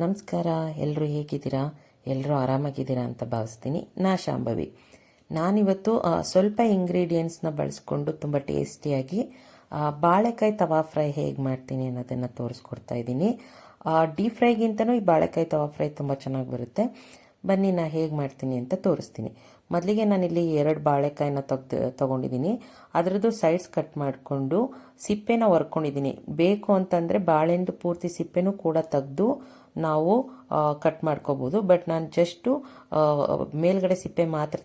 ನಮಸ್ಕಾರ ಎಲ್ಲರೂ ಹೇಗಿದ್ದೀರಾ? ಎಲ್ಲರೂ ಆರಾಮಾಗಿದ್ದೀರಾ ಅಂತ ಭಾವಿಸ್ತೀನಿ. ನಾ ಶಾಂಭವಿ. ನಾನಿವತ್ತು ಸ್ವಲ್ಪ ಇಂಗ್ರೀಡಿಯೆಂಟ್ಸ್ನ ಬಳಸ್ಕೊಂಡು ತುಂಬ ಟೇಸ್ಟಿಯಾಗಿ ಬಾಳೆಕಾಯಿ ತವಾ ಫ್ರೈ ಹೇಗೆ ಮಾಡ್ತೀನಿ ಅನ್ನೋದನ್ನು ತೋರಿಸ್ಕೊಡ್ತಾ ಇದ್ದೀನಿ. ಡೀಪ್ ಫ್ರೈಗಿಂತನೂ ಈ ಬಾಳೆಕಾಯಿ ತವಾ ಫ್ರೈ ತುಂಬ ಚೆನ್ನಾಗಿ ಬರುತ್ತೆ. ಬನ್ನಿ, ನಾ ಹೇಗೆ ಮಾಡ್ತೀನಿ ಅಂತ ತೋರಿಸ್ತೀನಿ. ಮೊದಲಿಗೆ ನಾನಿಲ್ಲಿ ಎರಡು ಬಾಳೆಕಾಯಿನ ತೆಗ್ದು ತೊಗೊಂಡಿದ್ದೀನಿ ಅದರದ್ದು ಸೈಡ್ಸ್ ಕಟ್ ಮಾಡಿಕೊಂಡು ಸಿಪ್ಪೆನ ಹೊರ್ಕೊಂಡಿದ್ದೀನಿ ಬೇಕು ಅಂತಂದರೆ ಬಾಳೆಂದು ಪೂರ್ತಿ ಸಿಪ್ಪೆನೂ ಕೂಡ ತೆಗೆದು ನಾವು ಕಟ್ ಮಾಡ್ಕೋಬೋದು. ಬಟ್ ನಾನು ಜಸ್ಟು ಮೇಲ್ಗಡೆ ಸಿಪ್ಪೆ ಮಾತ್ರ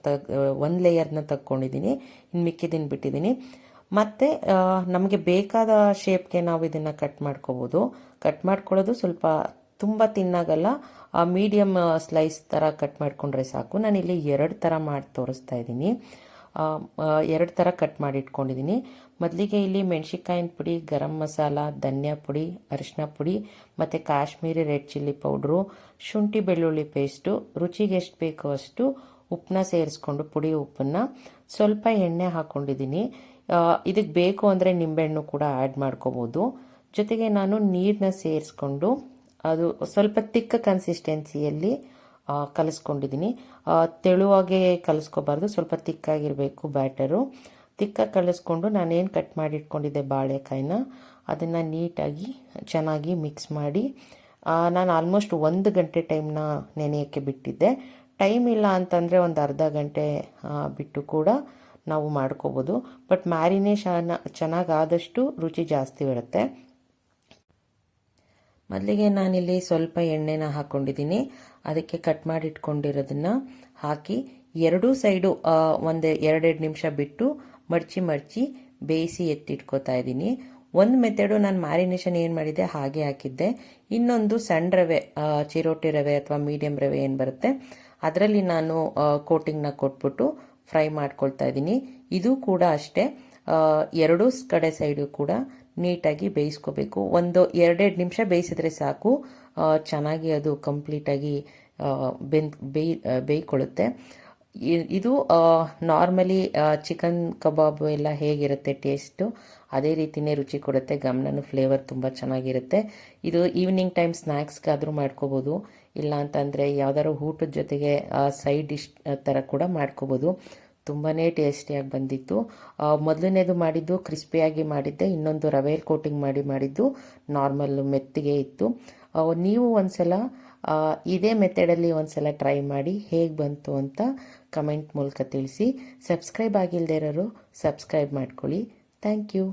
ಒಂದು ಲೇಯರ್ನ ತಗೊಂಡಿದ್ದೀನಿ ಇನ್ನು ಮಿಕ್ಕಿದ್ದೀನಿ ಬಿಟ್ಟಿದ್ದೀನಿ ಮತ್ತು ನಮಗೆ ಬೇಕಾದ ಶೇಪ್ಗೆ ನಾವು ಇದನ್ನು ಕಟ್ ಮಾಡ್ಕೋಬೋದು. ಕಟ್ ಮಾಡ್ಕೊಳ್ಳೋದು ಸ್ವಲ್ಪ ತುಂಬ ತಿನ್ನಾಗಲ್ಲ. ಮೀಡಿಯಮ್ ಸ್ಲೈಸ್ ಥರ ಕಟ್ ಮಾಡಿಕೊಂಡ್ರೆ ಸಾಕು. ನಾನಿಲ್ಲಿ ಎರಡು ಥರ ಮಾಡಿ ತೋರಿಸ್ತಾ ಇದ್ದೀನಿ. ಎರಡು ಥರ ಕಟ್ ಮಾಡಿ ಇಟ್ಕೊಂಡಿದ್ದೀನಿ. ಮೊದಲಿಗೆ ಇಲ್ಲಿ ಮೆಣಸಿನ್ಕಾಯಿನ ಪುಡಿ, ಗರಂ ಮಸಾಲ, ಧನಿಯಾ ಪುಡಿ ಅರಿಶಿನ ಪುಡಿ, ಮತ್ತು ಕಾಶ್ಮೀರಿ ರೆಡ್ ಚಿಲ್ಲಿ ಪೌಡ್ರು, ಶುಂಠಿ ಬೆಳ್ಳುಳ್ಳಿ ಪೇಸ್ಟು, ರುಚಿಗೆ ಎಷ್ಟು ಬೇಕೋ ಅಷ್ಟು ಉಪ್ಪನ್ನ ಸೇರಿಸ್ಕೊಂಡು ಪುಡಿ ಉಪ್ಪನ್ನು ಸ್ವಲ್ಪ ಎಣ್ಣೆ ಹಾಕ್ಕೊಂಡಿದ್ದೀನಿ ಇದಕ್ಕೆ ಬೇಕು ಅಂದರೆ ನಿಂಬೆಹಣ್ಣು ಕೂಡ ಆ್ಯಡ್ ಮಾಡ್ಕೋಬೋದು. ಜೊತೆಗೆ ನಾನು ನೀರನ್ನ ಸೇರಿಸ್ಕೊಂಡು ಅದು ಸ್ವಲ್ಪ ತಿಕ್ಕ ಕನ್ಸಿಸ್ಟೆನ್ಸಿಯಲ್ಲಿ ಕಲಿಸ್ಕೊಂಡಿದ್ದೀನಿ. ತೆಳುವಾಗೆ ಕಲಿಸ್ಕೋಬಾರ್ದು, ಸ್ವಲ್ಪ ತಿಕ್ಕಾಗಿರಬೇಕು ಬ್ಯಾಟರು. ತಿಕ್ಕ ಕಲಿಸ್ಕೊಂಡು ನಾನೇನು ಕಟ್ ಮಾಡಿ ಇಟ್ಕೊಂಡಿದ್ದೆ ಬಾಳೆಕಾಯಿನ, ಅದನ್ನು ನೀಟಾಗಿ ಚೆನ್ನಾಗಿ ಮಿಕ್ಸ್ ಮಾಡಿ ನಾನು ಆಲ್ಮೋಸ್ಟ್ ಒಂದು ಗಂಟೆ ಟೈಮ್ನ ನೆನೆಯೋಕ್ಕೆ ಬಿಟ್ಟಿದ್ದೆ. ಟೈಮ್ ಇಲ್ಲ ಅಂತಂದರೆ ಒಂದು ಅರ್ಧ ಗಂಟೆ ಬಿಟ್ಟು ಕೂಡ ನಾವು ಮಾಡ್ಕೋಬೋದು. ಬಟ್ ಮ್ಯಾರಿನೇಷನ್ ಚೆನ್ನಾಗಿ ಆದಷ್ಟು ರುಚಿ ಜಾಸ್ತಿ ಬರುತ್ತೆ ಮೊದಲಿಗೆ ನಾನಿಲ್ಲಿ ಸ್ವಲ್ಪ ಎಣ್ಣೆನ ಹಾಕ್ಕೊಂಡಿದ್ದೀನಿ ಅದಕ್ಕೆ ಕಟ್ ಮಾಡಿ ಇಟ್ಕೊಂಡಿರೋದನ್ನ ಹಾಕಿ ಎರಡೂ ಸೈಡು ಒಂದು ಎರಡೆರಡು ನಿಮಿಷ ಬಿಟ್ಟು ಮಡ್ಚಿ ಮಡ್ಚಿ ಬೇಯಿಸಿ ಎತ್ತಿಟ್ಕೋತಾ ಇದ್ದೀನಿ. ಒಂದು ಮೆಥಡು ನಾನು ಮ್ಯಾರಿನೇಷನ್ ಏನು ಮಾಡಿದೆ ಹಾಗೆ ಹಾಕಿದ್ದೆ. ಇನ್ನೊಂದು ಸಣ್ಣ ರವೆ ಚಿರೋಟಿ ರವೆ ಅಥವಾ ಮೀಡಿಯಂ ರವೆ ಏನು ಬರುತ್ತೆ, ಅದರಲ್ಲಿ ನಾನು ಕೋಟಿಂಗ್ನ ಕೊಟ್ಬಿಟ್ಟು ಫ್ರೈ ಮಾಡ್ಕೊಳ್ತಾ ಇದ್ದೀನಿ. ಇದು ಕೂಡ ಅಷ್ಟೇ. ಎರಡೂ ಕಡೆ ಸೈಡು ಕೂಡ ನೀಟಾಗಿ ಬೇಯಿಸ್ಕೋಬೇಕು. ಒಂದು ಎರಡೆರಡು ನಿಮಿಷ ಬೇಯಿಸಿದ್ರೆ ಸಾಕು. ಚೆನ್ನಾಗಿ ಅದು ಕಂಪ್ಲೀಟಾಗಿ ಬೆಂದ್, ಬೇಯ್ ಬೇಯ್ಕೊಳ್ಳುತ್ತೆ. ಇದು ನಾರ್ಮಲಿ ಚಿಕನ್ ಕಬಾಬ್ ಎಲ್ಲ ಹೇಗಿರುತ್ತೆ ಟೇಸ್ಟು? ಅದೇ ರೀತಿಯೇ ರುಚಿ ಕೊಡುತ್ತೆ. ಗಮನನು ಫ್ಲೇವರ್ ತುಂಬ ಚೆನ್ನಾಗಿರುತ್ತೆ. ಇದು ಈವ್ನಿಂಗ್ ಟೈಮ್ ಸ್ನ್ಯಾಕ್ಸ್ಗಾದರೂ ಮಾಡ್ಕೋಬೋದು. ಇಲ್ಲ ಅಂತಂದರೆ ಯಾವ್ದಾದ್ರು ಊಟದ ಜೊತೆಗೆ ಸೈಡ್ ಡಿಶ್ ಥರ ಕೂಡ ಮಾಡ್ಕೋಬೋದು. ತುಂಬಾ ಟೇಸ್ಟಿಯಾಗಿ ಬಂದಿತ್ತು. ಮೊದಲನೇದು ಮಾಡಿದ್ದು ಕ್ರಿಸ್ಪಿಯಾಗಿ ಮಾಡಿದ್ದೆ, ಇನ್ನೊಂದು ರವೆ ಕೋಟಿಂಗ್ ಮಾಡಿ ಮಾಡಿದ್ದು ನಾರ್ಮಲ್ ಮೆತ್ತಿಗೆ ಇತ್ತು. ನೀವು ಒಂದ್ಸಲ ಇದೇ ಮೆಥಡಲ್ಲಿ ಒಂದ್ಸಲ ಟ್ರೈ ಮಾಡಿ ಹೇಗೆ ಬಂತು ಅಂತ ಕಮೆಂಟ್ ಮೂಲಕ ತಿಳಿಸಿ. ಸಬ್ಸ್ಕ್ರೈಬ್ ಆಗಿಲ್ಲದೆ ಇರೋರು ಸಬ್ಸ್ಕ್ರೈಬ್ ಮಾಡ್ಕೊಳ್ಳಿ. Thank you.